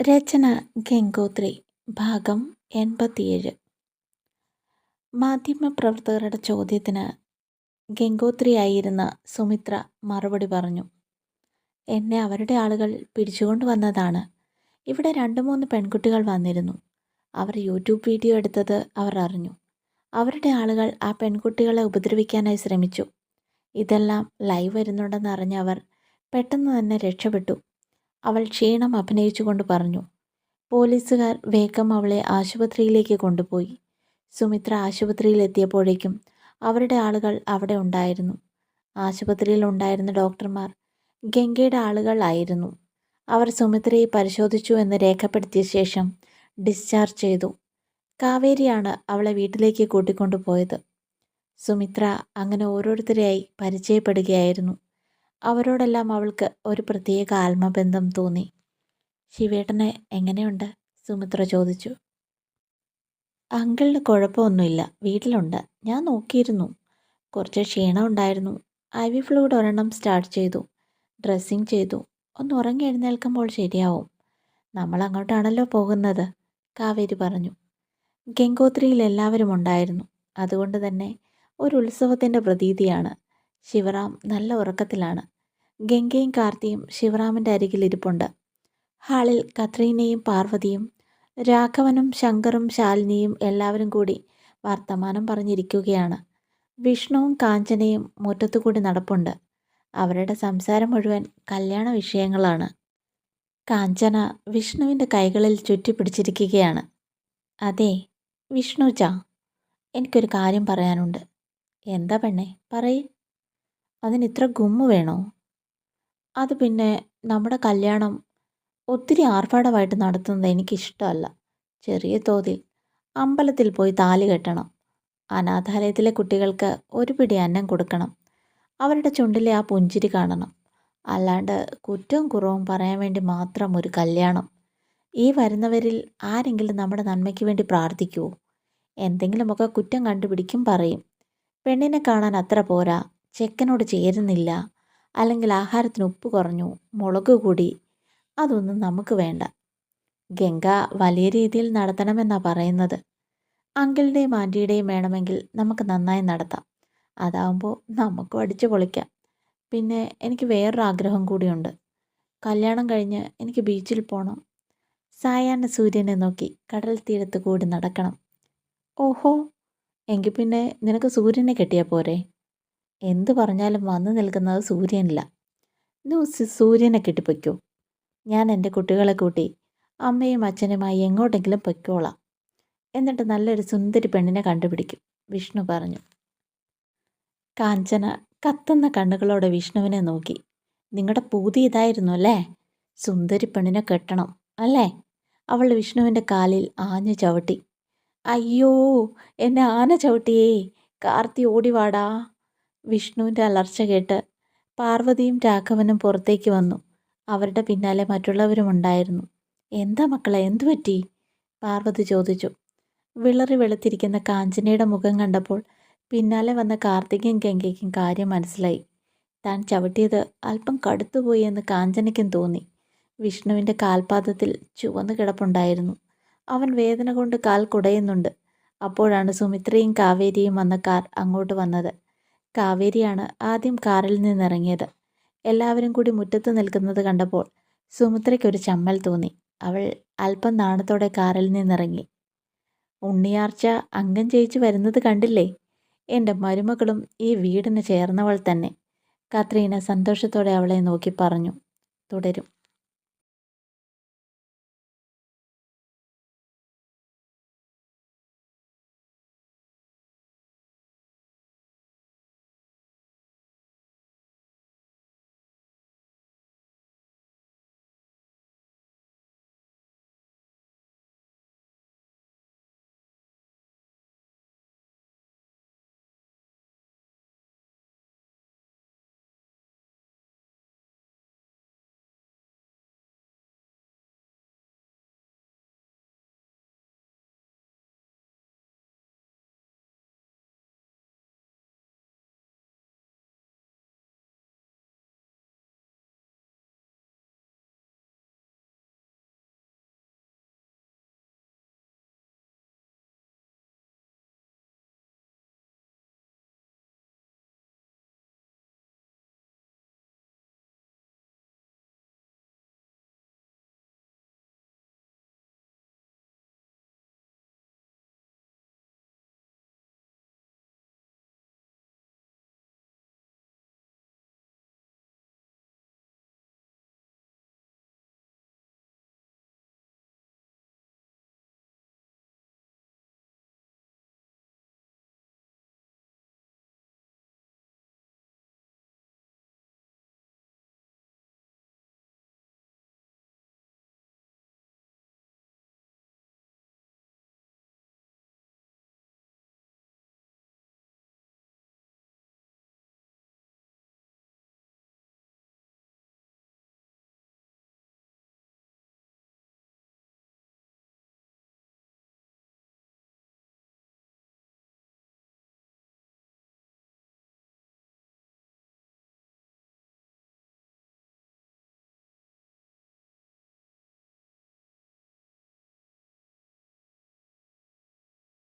രചന ഗംഗോത്രി ഭാഗം എൺപത്തിയേഴ്. മാധ്യമപ്രവർത്തകരുടെ ചോദ്യത്തിന് ഗംഗോത്രിയായിരുന്ന സുമിത്ര മറുപടി പറഞ്ഞു എന്നെ അവരുടെ ആളുകൾ പിടിച്ചുകൊണ്ട് വന്നതാണ്. ഇവിടെ രണ്ട് മൂന്ന് പെൺകുട്ടികൾ വന്നിരുന്നു. അവർ യൂട്യൂബ് വീഡിയോ എടുത്തത് അവർ അറിഞ്ഞു. അവരുടെ ആളുകൾ ആ പെൺകുട്ടികളെ ഉപദ്രവിക്കാനായി ശ്രമിച്ചു. ഇതെല്ലാം ലൈവ് വരുന്നുണ്ടെന്ന് അറിഞ്ഞ അവർ പെട്ടെന്ന് തന്നെ രക്ഷപ്പെട്ടു. അവൾ ക്ഷീണം അഭിനയിച്ചുകൊണ്ട് പറഞ്ഞു. പോലീസുകാർ വേഗം അവളെ ആശുപത്രിയിലേക്ക് കൊണ്ടുപോയി. സുമിത്ര ആശുപത്രിയിലെത്തിയപ്പോഴേക്കും അവരുടെ ആളുകൾ അവിടെ ഉണ്ടായിരുന്നു. ആശുപത്രിയിൽ ഉണ്ടായിരുന്ന ഡോക്ടർമാർ ഗംഗയുടെ ആളുകളായിരുന്നു അവർ സുമിത്രയെ പരിശോധിച്ചു എന്ന് രേഖപ്പെടുത്തിയ ശേഷം ഡിസ്ചാർജ് ചെയ്തു. കാവേരിയാണ് അവളെ വീട്ടിലേക്ക് കൂട്ടിക്കൊണ്ടുപോയത്. സുമിത്ര അങ്ങനെ ഓരോരുത്തരെയായി പരിചയപ്പെടുകയായിരുന്നു. അവരോടെല്ലാം അവൾക്ക് ഒരു പ്രത്യേക ആത്മബന്ധം തോന്നി. ശിവേട്ടന് എങ്ങനെയുണ്ട്? സുമിത്ര ചോദിച്ചു. അങ്കിളിന് കുഴപ്പമൊന്നുമില്ല. വീട്ടിലുണ്ട്. ഞാൻ നോക്കിയിരുന്നു. കുറച്ച് ക്ഷീണം ഉണ്ടായിരുന്നു. ഐ വി ഒരെണ്ണം സ്റ്റാർട്ട് ചെയ്തു. ഡ്രസ്സിങ് ചെയ്തു. ഒന്ന് ഉറങ്ങി എഴുന്നേൽക്കുമ്പോൾ ശരിയാവും. നമ്മൾ അങ്ങോട്ടാണല്ലോ പോകുന്നത് കാവേരി പറഞ്ഞു. ഗംഗോത്രിയിൽ എല്ലാവരും ഉണ്ടായിരുന്നു. അതുകൊണ്ട് തന്നെ ഒരു ഉത്സവത്തിന്റെ പ്രതീതിയാണ്. ശിവറാം നല്ല ഉറക്കത്തിലാണ്. ഗംഗയും കാർത്തിയും ശിവറാമിന്റെ അരികിൽ ഇരിപ്പുണ്ട്. ഹാളിൽ കത്രീനയും പാർവതിയും രാഘവനും ശങ്കറും ശാലിനിയും എല്ലാവരും കൂടി വർത്തമാനം പറഞ്ഞിരിക്കുകയാണ്. വിഷ്ണുവും കാഞ്ചനയും മുറ്റത്തുകൂടി നടപ്പുണ്ട്. അവരുടെ സംസാരം മുഴുവൻ കല്യാണ വിഷയങ്ങളാണ്. കാഞ്ചന വിഷ്ണുവിന്റെ കൈകളിൽ ചുറ്റിപ്പിടിച്ചിരിക്കുകയാണ്. അതെ വിഷ്ണുജ എനിക്കൊരു കാര്യം പറയാനുണ്ട്. എന്താ പെണ്ണേ പറയേ. അതിന് ഇത്ര ഗുമ്മ് വേണോ? അത് പിന്നെ നമ്മുടെ കല്യാണം ഒത്തിരി ആർഭാടമായിട്ട് നടത്തുന്നത് എനിക്കിഷ്ടമല്ല. ചെറിയ തോതിൽ അമ്പലത്തിൽ പോയി താലി കെട്ടണം. അനാഥാലയത്തിലെ കുട്ടികൾക്ക് ഒരു പിടി അന്നം കൊടുക്കണം. അവരുടെ ചുണ്ടിലെ ആ പുഞ്ചിരി കാണണം. അല്ലാണ്ട് കുറ്റവും കുറവും പറയാൻ വേണ്ടി മാത്രം ഒരു കല്യാണം. ഈ വരുന്നവരിൽ ആരെങ്കിലും നമ്മുടെ നന്മയ്ക്ക് വേണ്ടി പ്രാർത്ഥിക്കുമോ എന്തെങ്കിലുമൊക്കെ കുറ്റം കണ്ടുപിടിക്കും പറയും. പെണ്ണിനെ കാണാൻ അത്ര പോരാ. ചെക്കനോട് ചേരുന്നില്ല. അല്ലെങ്കിൽ ആഹാരത്തിന് ഉപ്പ് കുറഞ്ഞു മുളക് കൂടി. അതൊന്നും നമുക്ക് വേണ്ട. ഗംഗ വലിയ രീതിയിൽ നടത്തണമെന്നാണ് പറയുന്നത്. അങ്കിളിന്റെയും ആന്റിയുടെയും വേണമെങ്കിൽ നമുക്ക് നന്നായി നടത്താം. അതാവുമ്പോൾ നമുക്കും അടിച്ചു പൊളിക്കാം. പിന്നെ എനിക്ക് വേറൊരു ആഗ്രഹം കൂടിയുണ്ട്. കല്യാണം കഴിഞ്ഞ് എനിക്ക് ബീച്ചിൽ പോകണം സായാഹ്ന സൂര്യനെ നോക്കി കടൽ തീരത്ത് കൂടി നടക്കണം. ഓഹോ എങ്കിൽ പിന്നെ നിനക്ക് സൂര്യനെ കെട്ടിയാൽ പോരെ? എന്തു പറഞ്ഞാലും വന്നു നിൽക്കുന്നത് സൂര്യനില്ല. നീ സൂര്യനെ കിട്ടിപ്പൊയ്ക്കോ. ഞാൻ എന്റെ കുട്ടികളെ കൂട്ടി അമ്മയും അച്ഛനുമായി എങ്ങോട്ടെങ്കിലും പൊയ്ക്കോളാം. എന്നിട്ട് നല്ലൊരു സുന്ദരി പെണ്ണിനെ കണ്ടുപിടിക്കും വിഷ്ണു പറഞ്ഞു. കാഞ്ചന കത്തുന്ന കണ്ണുകളോടെ വിഷ്ണുവിനെ നോക്കി. നിങ്ങളുടെ പൂതി ഇതായിരുന്നു അല്ലേ? സുന്ദരി പെണ്ണിനെ കെട്ടണം അല്ലേ? അവൾ വിഷ്ണുവിന്റെ കാലിൽ ആഞ്ഞു ചവിട്ടി. അയ്യോ എന്നെ ആന ചവിട്ടിയേ. കാർത്തി ഓടിവാടാ വിഷ്ണുവിന്റെ അലർച്ച കേട്ട് പാർവതിയും രാഘവനും പുറത്തേക്ക് വന്നു. അവരുടെ പിന്നാലെ മറ്റുള്ളവരും ഉണ്ടായിരുന്നു. എന്താ മക്കളെ എന്തു പറ്റി? പാർവതി ചോദിച്ചു. വിളറി വെളുത്തിരിക്കുന്ന കാഞ്ചനയുടെ മുഖം കണ്ടപ്പോൾ പിന്നാലെ വന്ന കാർത്തികയും ഗംഗയ്ക്കും കാര്യം മനസ്സിലായി. താൻ ചവിട്ടിയത് അല്പം കടുത്തുപോയി എന്ന് കാഞ്ചനയ്ക്കും തോന്നി. വിഷ്ണുവിന്റെ കാൽപാദത്തിൽ ചുവന്നു കിടപ്പുണ്ടായിരുന്നു. അവൻ വേദന കൊണ്ട് കാൽ കുടയുന്നുണ്ട്. അപ്പോഴാണ് സുമിത്രയും കാവേരിയും വന്ന കാർ അങ്ങോട്ട് വന്നത്. കാവേരിയാണ് ആദ്യം കാറിൽ നിന്നിറങ്ങിയത്. എല്ലാവരും കൂടി മുറ്റത്ത് നിൽക്കുന്നത് കണ്ടപ്പോൾ സുമിത്രയ്ക്കൊരു ചമ്മൽ തോന്നി. അവൾ അല്പം നാണത്തോടെ കാറിൽ നിന്നിറങ്ങി. ഉണ്ണിയാർച്ച അംഗം ജയിച്ചു വരുന്നത് കണ്ടില്ലേ? എന്റെ മരുമകളും ഈ വീടിന് ചേർന്നവൾ തന്നെ. കത്രീന സന്തോഷത്തോടെ അവളെ നോക്കി പറഞ്ഞു. തുടരും.